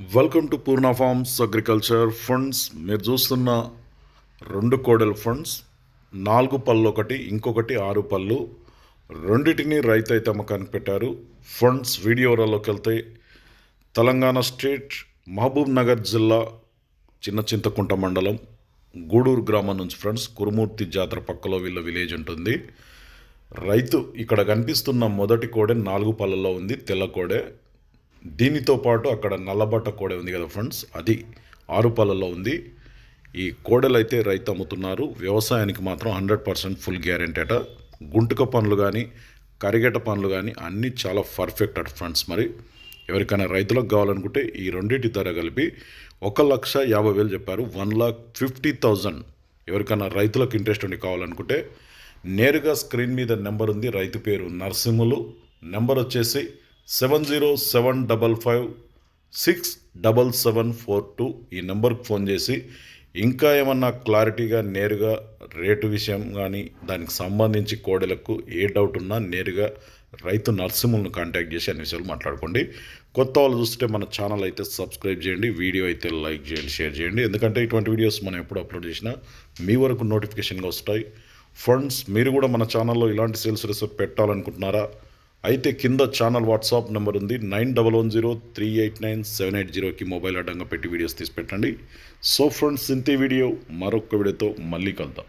Welcome to Purna farms agriculture funds మీరు చూస్తున్న రెండు కోడెల ఫండ్స్ నాలుగు పళ్ళు ఒకటి ఇంకొకటి ఆరు పళ్ళు. రెండింటిని రైతు అయితే అమ్మకానికి పెట్టారు ఫండ్స్ వీడియోలోకి వెళ్తే తెలంగాణ స్టేట్ మహబూబ్ నగర్ జిల్లా చిన్న చింతకుంట మండలం గూడూరు గ్రామం నుంచి ఫ్రెండ్స్ కురుమూర్తి జాతర పక్కలో వీళ్ళ విలేజ్ ఉంటుంది. రైతు ఇక్కడ కనిపిస్తున్న మొదటి కోడె నాలుగు పళ్ళలో ఉంది తెల్ల కోడె. దీనితో పాటు అక్కడ నల్లబట్ట కోడె ఉంది కదా ఫ్రెండ్స్ అది ఆరు ఉంది. ఈ కోడెలు అయితే రైతు అమ్ముతున్నారు. వ్యవసాయానికి మాత్రం హండ్రెడ్ పర్సెంట్ ఫుల్ గ్యారెంటీ అట. గుంటుక పనులు కానీ కరిగేట పనులు కానీ అన్నీ చాలా పర్ఫెక్ట్ అట ఫ్రెండ్స్ మరి. ఎవరికైనా రైతులకు కావాలనుకుంటే ఈ రెండింటి ధర కలిపి ఒక లక్ష యాభై వేలు చెప్పారు. వన్ లాక్ ఫిఫ్టీ థౌజండ్ ఎవరికైనా రైతులకు ఇంట్రెస్ట్ ఉండి కావాలనుకుంటే నేరుగా స్క్రీన్ మీద నెంబర్ ఉంది. రైతు పేరు నరసింహులు. నెంబర్ వచ్చేసి seven zero seven double five six double seven four two ఈ నెంబర్కి ఫోన్ చేసి ఇంకా ఏమన్నా క్లారిటీగా నేరుగా రేటు విషయం కానీ దానికి సంబంధించి కోడెలకు ఏ డౌట్ ఉన్నా నేరుగా రైతు నర్సింహులను కాంటాక్ట్ చేసి అన్ని విషయాలు మాట్లాడుకోండి. కొత్త వాళ్ళు చూస్తే మన ఛానల్ అయితే సబ్స్క్రైబ్ చేయండి వీడియో అయితే లైక్ చేయండి షేర్ చేయండి. ఎందుకంటే ఇటువంటి వీడియోస్ మనం ఎప్పుడు అప్లోడ్ చేసినా మీ వరకు నోటిఫికేషన్గా వస్తాయి. ఫండ్స్ మీరు కూడా మన ఛానల్లో ఇలాంటి సేల్స్ రిసోర్ట్ పెట్టాలనుకుంటున్నారా? అయితే కింద ఛానల్ వాట్సాప్ నెంబర్ ఉంది. Nine double one zero three eight nine seven eight జీరోకి మొబైల్ అడ్డంగా పెట్టి వీడియోస్ తీసి పెట్టండి. సో ఫ్రెండ్స్ ఇంతే వీడియో. మరొక వీడియోతో మళ్ళీ కలుద్దాం.